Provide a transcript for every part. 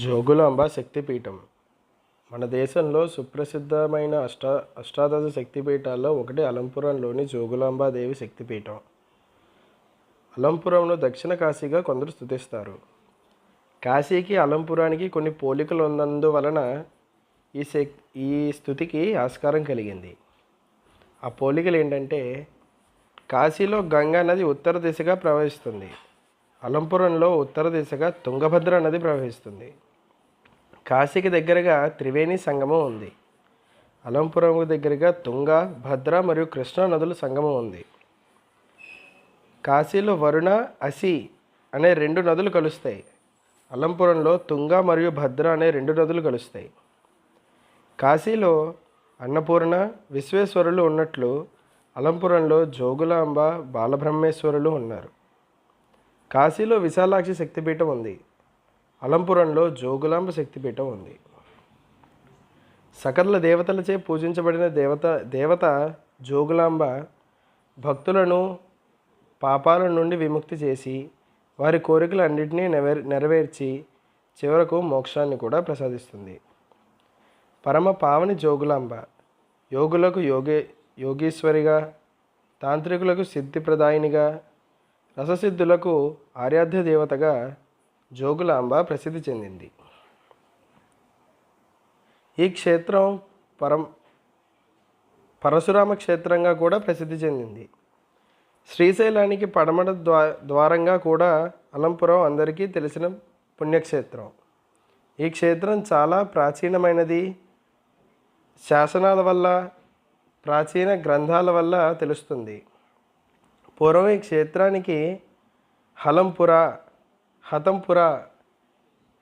జోగులాంబ శక్తిపీఠం. మన దేశంలో సుప్రసిద్ధమైన అష్టా అష్టాదశ శక్తిపీఠాల్లో ఒకటి అలంపురంలోని జోగులాంబాదేవి శక్తిపీఠం. అలంపురంను దక్షిణ కాశీగా కొందరు స్థుతిస్తారు. కాశీకి అలంపురానికి కొన్ని పోలికలు ఉన్నందువలన ఈ శక్ ఈ స్థుతికి ఆస్కారం కలిగింది. ఆ పోలికలు ఏంటంటే కాశీలో గంగా నది ఉత్తర దిశగా ప్రవహిస్తుంది. అలంపురంలో ఉత్తర దిశగా తుంగభద్ర నది ప్రవహిస్తుంది. కాశీకి దగ్గరగా త్రివేణి సంగమం ఉంది. అలంపురం దగ్గరగా తుంగ భద్ర మరియు కృష్ణా నదుల సంగమం ఉంది. కాశీలో వరుణ అసి అనే రెండు నదులు కలుస్తాయి. అలంపురంలో తుంగ మరియు భద్ర అనే రెండు నదులు కలుస్తాయి. కాశీలో అన్నపూర్ణ విశ్వేశ్వరులు ఉన్నట్లు అలంపురంలో జోగులాంబ బాలబ్రహ్మేశ్వరులు ఉన్నారు. కాశీలో విశాలాక్షి శక్తిపీఠం ఉంది. అలంపురంలో జోగులాంబ శక్తిపీఠం ఉంది. సకల దేవతలచే పూజించబడిన దేవత దేవత జోగులాంబ భక్తులను పాపాల నుండి విముక్తి చేసి వారి కోరికలన్నింటినీ నెరవేర్ నెరవేర్చి చివరకు మోక్షాన్ని కూడా ప్రసాదిస్తుంది. పరమ పావని జోగులాంబ యోగులకు యోగే యోగీశ్వరిగా తాంత్రికులకు సిద్ధిప్రదాయినిగా రససిద్ధులకు ఆరాధ్య దేవతగా జోగులాంబ ప్రసిద్ధి చెందింది. ఈ క్షేత్రం పరం పరశురామ క్షేత్రంగా కూడా ప్రసిద్ధి చెందింది. శ్రీశైలానికి పడమట ద్వా ద్వారంగా కూడా అలంపురం అందరికీ తెలిసిన పుణ్యక్షేత్రం. ఈ క్షేత్రం చాలా ప్రాచీనమైనది. శాసనాల వల్ల ప్రాచీన గ్రంథాల వల్ల తెలుస్తుంది. పూర్వం ఈ క్షేత్రానికి హలంపుర హతంపుర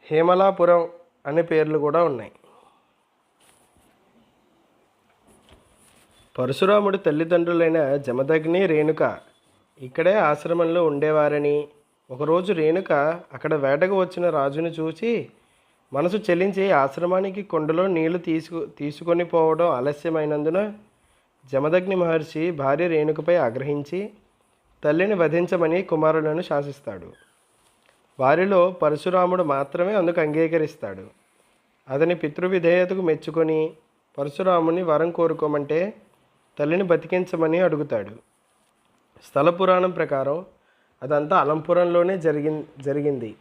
హేమలాపురం అనే పేర్లు కూడా ఉన్నాయి. పరశురాముడి తల్లిదండ్రులైన జమదగ్ని రేణుక ఇక్కడే ఆశ్రమంలో ఉండేవారని ఒకరోజు రేణుక అక్కడ వేటకు వచ్చిన రాజును చూసి మనసు చెల్లించి ఆశ్రమానికి కొండలో నీళ్ళు తీసుకు తీసుకొని పోవడం ఆలస్యమైనందున జమదగ్ని మహర్షి భార్య రేణుకపై ఆగ్రహించి తల్లిని వధించమని కుమారులను శాసిస్తాడు. వారిలో పరశురాముడు మాత్రమే అందుకు అంగీకరిస్తాడు. అతని పితృవిధేయతకు మెచ్చుకొని పరశురాముని వరం కోరుకోమంటే తల్లిని బతికించమని అడుగుతాడు. స్థల పురాణం ప్రకారం అదంతా అలంపురంలోనే జరిగి జరిగింది.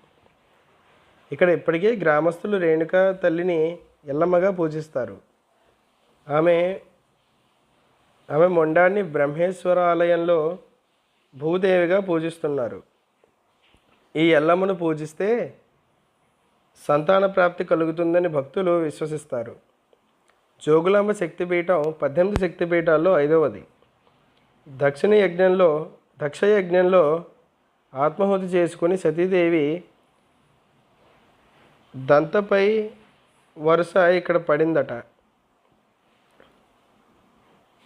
ఇక్కడ ఇప్పటికీ గ్రామస్తులు రేణుక తల్లిని ఎల్లమ్మగా పూజిస్తారు. ఆమె ఆమె మొండాన్ని బ్రహ్మేశ్వర ఆలయంలో భూదేవిగా పూజిస్తున్నారు. ఈ ఎల్లమ్మను పూజిస్తే సంతాన ప్రాప్తి కలుగుతుందని భక్తులు విశ్వసిస్తారు. జోగులాంబ శక్తిపీఠం పద్దెనిమిది శక్తిపీఠాల్లో ఐదవది. దక్షిణ యజ్ఞంలో దక్ష యజ్ఞంలో ఆత్మహుతి చేసుకుని సతీదేవి దంతపై వరుస ఇక్కడ పడిందట.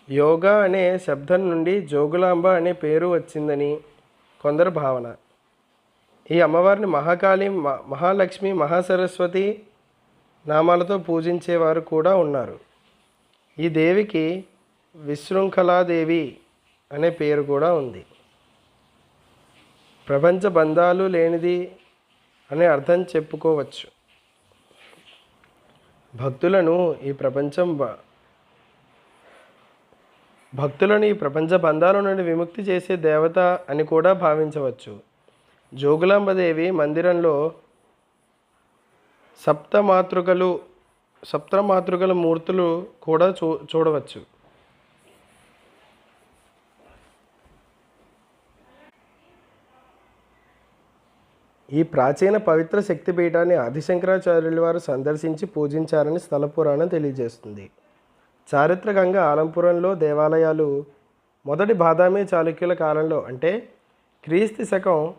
యోగా అనే శబ్దం నుండి జోగులాంబ అనే పేరు వచ్చిందని కొందరు భావన. ఈ అమ్మవారిని మహాకాళి మ- మహాలక్ష్మి మహాసరస్వతి నామాలతో పూజించేవారు కూడా ఉన్నారు. ఈ దేవికి విశృంఖలాదేవి అనే పేరు కూడా ఉంది. ప్రపంచ బంధాలు లేనిది అనే అర్థం చెప్పుకోవచ్చు. భక్తులను ఈ ప్రపంచం భక్తులను ఈ ప్రపంచ బంధాల నుండి విముక్తి చేసే దేవత అని కూడా భావించవచ్చు. జోగులాంబదేవి మందిరంలో సప్తమాతృకలు సప్తమాతృకల మూర్తులు కూడా చూ చూడవచ్చు. ఈ ప్రాచీన పవిత్ర శక్తిపీఠాన్ని ఆదిశంకరాచార్యుల వారు సందర్శించి పూజించారని స్థల పురాణం తెలియజేస్తుంది. చారిత్రకంగా ఆలంపురంలో దేవాలయాలు మొదటి బాదామి చాళుక్యుల కాలంలో అంటే క్రీస్తు శకం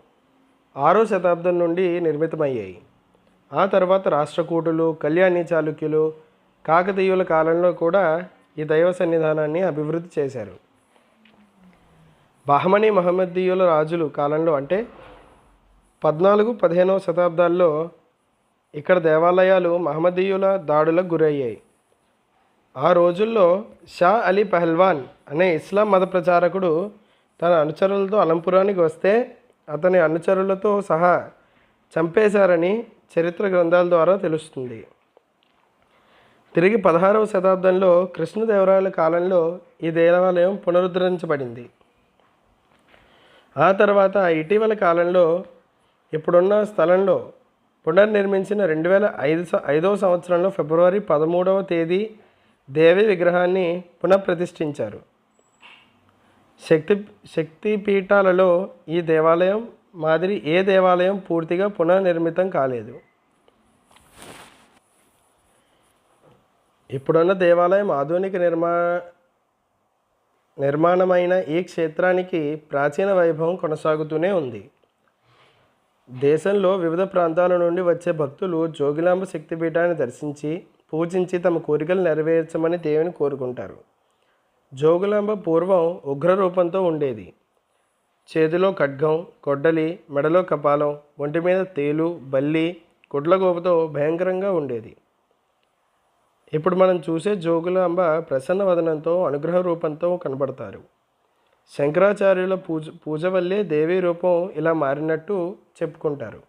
ఆరో శతాబ్దం నుండి నిర్మితమయ్యాయి. ఆ తర్వాత రాష్ట్రకూటులు కళ్యాణి చాళుక్యులు కాకతీయుల కాలంలో కూడా ఈ దైవ సన్నిధానాన్ని అభివృద్ధి చేశారు. బహమణి మహమ్మదీయుల రాజులు కాలంలో అంటే పద్నాలుగు పదిహేనవ శతాబ్దాల్లో ఇక్కడ దేవాలయాలు మహమ్మదీయుల దాడులకు గురయ్యాయి. ఆ రోజుల్లో షా అలీ పహల్వాన్ అనే ఇస్లాం మత ప్రచారకుడు తన అనుచరులతో అలంపురానికి వస్తే అతని అనుచరులతో సహా చంపేశారని చరిత్ర గ్రంథాల ద్వారా తెలుస్తుంది. తిరిగి పదహారవ శతాబ్దంలో కృష్ణదేవరాయల కాలంలో ఈ దేవాలయం పునరుద్ధరించబడింది. ఆ తర్వాత ఇటీవల కాలంలో ఇప్పుడున్న స్థలంలో పునర్నిర్మించిన రెండు వేల ఐదు స- ఐదవ సంవత్సరంలో ఫిబ్రవరి పదమూడవ తేదీ దేవి విగ్రహాన్ని పునఃప్రతిష్ఠించారు. శక్తి శక్తి పీఠాలలో ఈ దేవాలయం మాదిరి ఏ దేవాలయం పూర్తిగా పునర్నిర్మితం కాలేదు. ఇప్పుడున్న దేవాలయం ఆధునిక నిర్మా నిర్మాణమైన ఈ క్షేత్రానికి ప్రాచీన వైభవం కొనసాగుతూనే ఉంది. దేశంలో వివిధ ప్రాంతాల నుండి వచ్చే భక్తులు జోగిలాంబ శక్తిపీఠాన్ని దర్శించి పూజించి తమ కోరికలు నెరవేర్చమని దేవుని కోరుకుంటారు. జోగులాంబ పూర్వం ఉగ్ర రూపంతో ఉండేది. చేతిలో ఖడ్గం కొడ్డలి మెడలో కపాలం ఒంటి మీద తేలు బల్లి గుడ్లగోపతో భయంకరంగా ఉండేది. ఇప్పుడు మనం చూసే జోగులాంబ ప్రసన్న వదనంతో అనుగ్రహ రూపంతో కనబడతారు. శంకరాచార్యుల పూజ పూజ వల్లే దేవీ రూపం ఇలా మారినట్టు చెప్పుకుంటారు.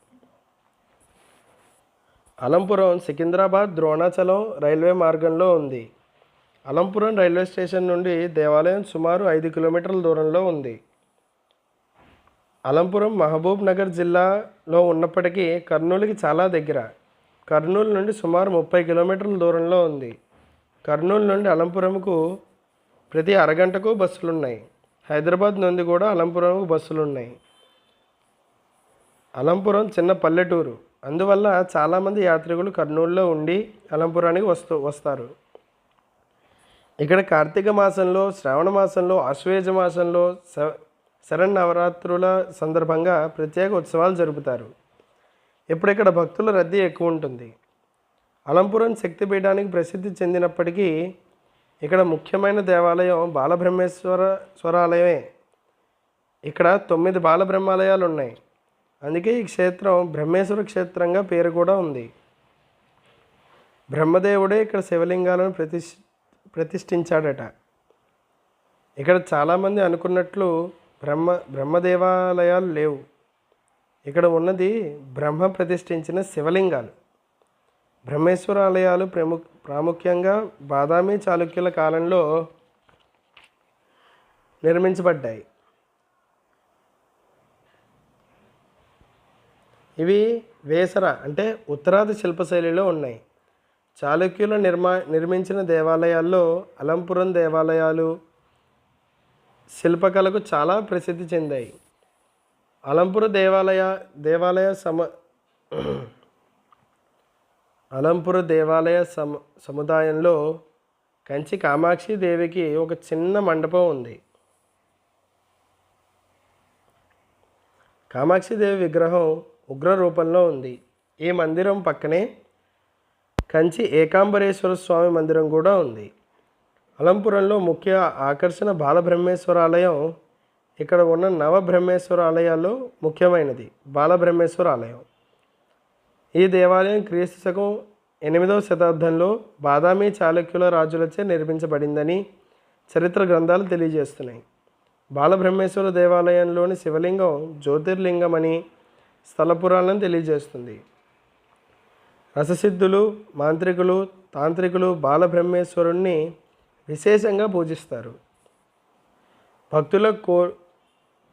అలంపురం సికింద్రాబాద్ ద్రోణాచలం రైల్వే మార్గంలో ఉంది. అలంపురం రైల్వే స్టేషన్ నుండి దేవాలయం సుమారు ఐదు కిలోమీటర్ల దూరంలో ఉంది. అలంపురం మహబూబ్ నగర్ జిల్లాలో ఉన్నప్పటికీ కర్నూలుకి చాలా దగ్గర. కర్నూలు నుండి సుమారు ముప్పై కిలోమీటర్ల దూరంలో ఉంది. కర్నూలు నుండి అలంపురంకు ప్రతి అరగంటకు బస్సులు ఉన్నాయి హైదరాబాద్ నుండి కూడా అలంపురంకు బస్సులు ఉన్నాయి అలంపురం చిన్న పల్లెటూరు. అందువల్ల చాలామంది యాత్రికులు కర్నూలులో ఉండి అలంపురానికి వస్తూ వస్తారు. ఇక్కడ కార్తీక మాసంలో శ్రావణ మాసంలో అశ్వేజ మాసంలో శ శరన్నవరాత్రుల సందర్భంగా ప్రత్యేక ఉత్సవాలు జరుపుతారు. ఇప్పుడు ఇక్కడ భక్తుల రద్దీ ఎక్కువ ఉంటుంది? అలంపురం శక్తిపీఠానికి ప్రసిద్ధి చెందినప్పటికీ ఇక్కడ ముఖ్యమైన దేవాలయం బాలబ్రహ్మేశ్వర స్వరాలయమే. ఇక్కడ తొమ్మిది బాలబ్రహ్మాలయాలు ఉన్నాయి. అందుకే ఈ క్షేత్రం బ్రహ్మేశ్వర క్షేత్రంగా పేరు కూడా ఉంది. బ్రహ్మదేవుడే ఇక్కడ శివలింగాలను ప్రతిష్ఠ ప్రతిష్ఠించాడట. ఇక్కడ చాలామంది అనుకున్నట్లు బ్రహ్మ బ్రహ్మదేవాలయాలు లేవు. ఇక్కడ ఉన్నది బ్రహ్మ ప్రతిష్ఠించిన శివలింగాలు. బ్రహ్మేశ్వర ఆలయాలు ప్రము ప్రాముఖ్యంగా బాదామి చాళుక్యుల కాలంలో నిర్మించబడ్డాయి. ఇవి వేసర అంటే ఉత్తరాది శిల్పశైలిలో ఉన్నాయి. చాళుక్యుల నిర్మా నిర్మించిన దేవాలయాల్లో అలంపురం దేవాలయాలు శిల్పకళకు చాలా ప్రసిద్ధి చెందాయి. అలంపుర దేవాలయ దేవాలయ సమ అలంపుర దేవాలయ సమ సముదాయంలో కంచి కామాక్షి దేవికి ఒక చిన్న మండపం ఉంది. కామాక్షి దేవి విగ్రహం ఉగ్ర రూపంలో ఉంది. ఈ మందిరం పక్కనే కంచి ఏకాంబరేశ్వర స్వామి మందిరం కూడా ఉంది. అలంపురంలో ముఖ్య ఆకర్షణ బాలబ్రహ్మేశ్వర ఆలయం ఇక్కడ ఉన్న నవబ్రహ్మేశ్వర ఆలయాల్లో ముఖ్యమైనది బాలబ్రహ్మేశ్వర ఆలయం ఈ దేవాలయం క్రీస్తు శకం ఎనిమిదవ శతాబ్దంలో బాదామి చాళుక్యుల రాజులచే నిర్మించబడిందని చరిత్ర గ్రంథాలు తెలియజేస్తున్నాయి. బాలబ్రహ్మేశ్వర దేవాలయంలోని శివలింగం జ్యోతిర్లింగం అని స్థల పురాణం తెలియజేస్తుంది. రససిద్ధులు మాంత్రికులు తాంత్రికులు బాలబ్రహ్మేశ్వరుణ్ణి విశేషంగా పూజిస్తారు. భక్తుల కో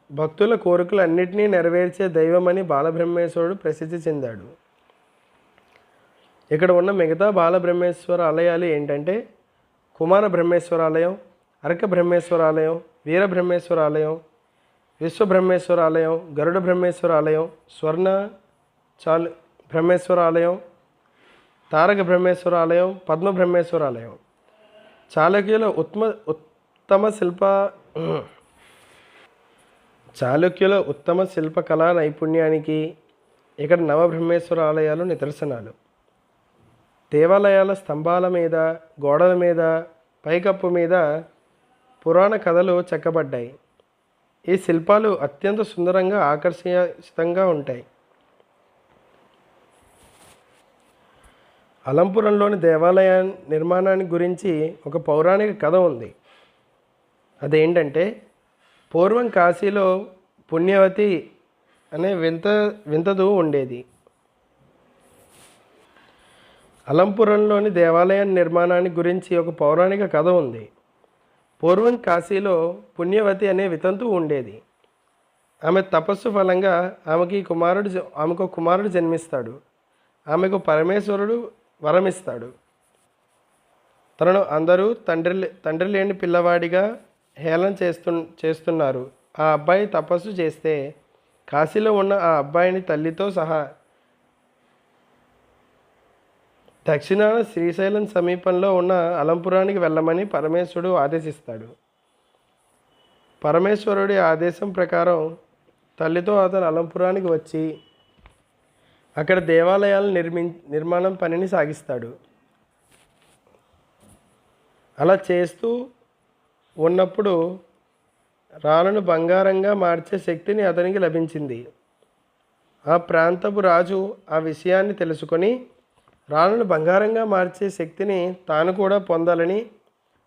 భక్తుల కోరికలన్నింటినీ నెరవేర్చే దైవమని బాలబ్రహ్మేశ్వరుడు ప్రసిద్ధి చెందాడు. ఇక్కడ ఉన్న మిగతా బాలబ్రహ్మేశ్వర ఆలయాలు ఏంటంటే కుమార బ్రహ్మేశ్వర ఆలయం అరక బ్రహ్మేశ్వర ఆలయం వీర బ్రహ్మేశ్వర ఆలయం విశ్వ బ్రహ్మేశ్వర ఆలయం గరుడ బ్రహ్మేశ్వర ఆలయం స్వర్ణ చాలు బ్రహ్మేశ్వర ఆలయం తారక బ్రహ్మేశ్వర ఆలయం పద్మ బ్రహ్మేశ్వర ఆలయం చాళుక్యుల ఉత్మ ఉత్తమ శిల్ప చాళుక్యుల ఉత్తమ శిల్పకళా నైపుణ్యానికి ఇక్కడ నవబ్రహ్మేశ్వర ఆలయాలు నిదర్శనాలు. దేవాలయాల స్తంభాల మీద గోడల మీద పైకప్పు మీద పురాణ కథలు చెక్కబడ్డాయి. ఈ శిల్పాలు అత్యంత సుందరంగా ఆకర్షితంగా ఉంటాయి. అలంపురంలోని దేవాలయ నిర్మాణాన్ని గురించి ఒక పౌరాణిక కథ ఉంది. అదేంటంటే పూర్వం కాశీలో పుణ్యవతి అనే వింత వింతదు ఉండేది. అలంపురంలోని దేవాలయ నిర్మాణాన్ని గురించి ఒక పౌరాణిక కథ ఉంది. పూర్వం కాశీలో పుణ్యవతి అనే వితంతు ఉండేది. ఆమె తపస్సు ఫలంగా ఆమెకి కుమారుడు జ- ఆమెకు కుమారుడు జన్మిస్తాడు. ఆమెకు పరమేశ్వరుడు వరమిస్తాడు. తనను అందరూ తండ్రి లే- తండ్రి లేని పిల్లవాడిగా హేళన చేస్తు చేస్తున్నారు. ఆ అబ్బాయి తపస్సు చేస్తే కాశీలో ఉన్న ఆ అబ్బాయిని తల్లితో సహా దక్షిణాన శ్రీశైలం సమీపంలో ఉన్న అలంపురానికి వెళ్ళమని పరమేశ్వరుడు ఆదేశిస్తాడు. పరమేశ్వరుడి ఆదేశం ప్రకారం తల్లితో అతను అలంపురానికి వచ్చి అక్కడ దేవాలయాలు నిర్మి నిర్మాణం పనిని సాగిస్తాడు. అలా చేస్తూ ఉన్నప్పుడు రాళ్ళను బంగారంగా మార్చే శక్తిని అతనికి లభించింది. ఆ ప్రాంతపు రాజు ఆ విషయాన్ని తెలుసుకొని రాళ్ళను బంగారంగా మార్చే శక్తిని తాను కూడా పొందాలని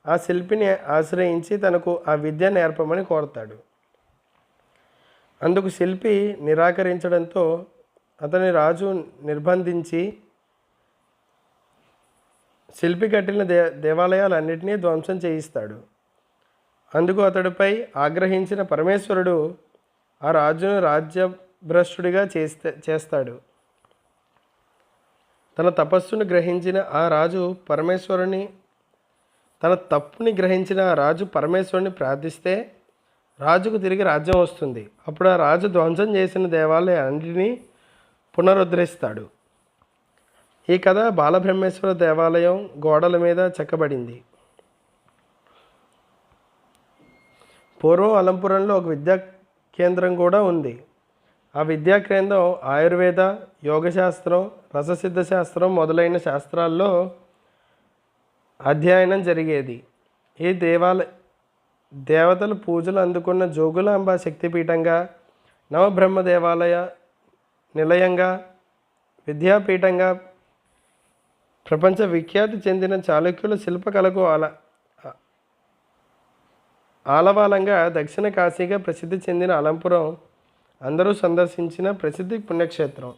ఆ శిల్పిని ఆశ్రయించి తనకు ఆ విద్య నేర్పమని కోరతాడు. అందుకు శిల్పి నిరాకరించడంతో అతని రాజు నిర్బంధించి శిల్పి కట్టిన దే దేవాలయాలన్నింటినీ ధ్వంసం చేయిస్తాడు. అందుకు అతడిపై ఆగ్రహించిన పరమేశ్వరుడు ఆ రాజును రాజ్యభ్రష్టుడిగా చేస్తే చేస్తాడు. తన తపస్సును గ్రహించిన ఆ రాజు పరమేశ్వరుని తన తప్పుని గ్రహించిన ఆ రాజు పరమేశ్వరుని ప్రార్థిస్తే రాజుకు తిరిగి రాజ్యం వస్తుంది. అప్పుడు ఆ రాజు ధ్వంసం చేసిన దేవాలయాలన్నింటినీ పునరుద్ధరిస్తాడు. ఈ కథ బాలబ్రహ్మేశ్వర దేవాలయం గోడల మీద చెక్కబడింది. పూర్వం అలంపురంలో ఒక విద్యా కేంద్రం కూడా ఉంది. ఆ విద్యా కేంద్రం ఆయుర్వేద యోగశాస్త్రం రససిద్ధ శాస్త్రం మొదలైన శాస్త్రాల్లో అధ్యయనం జరిగేది. ఈ దేవాలయ దేవతలు పూజలు అందుకున్న జోగులాంబ శక్తిపీఠంగా నవబ్రహ్మ దేవాలయ నిలయంగా విద్యాపీఠంగా ప్రపంచ విఖ్యాతి చెందిన చాళుక్యుల శిల్పకళకు ఆల ఆలవాలంగా దక్షిణ కాశీగా ప్రసిద్ధి చెందిన అలంపురం అందరూ సందర్శించిన ప్రసిద్ధి పుణ్యక్షేత్రం.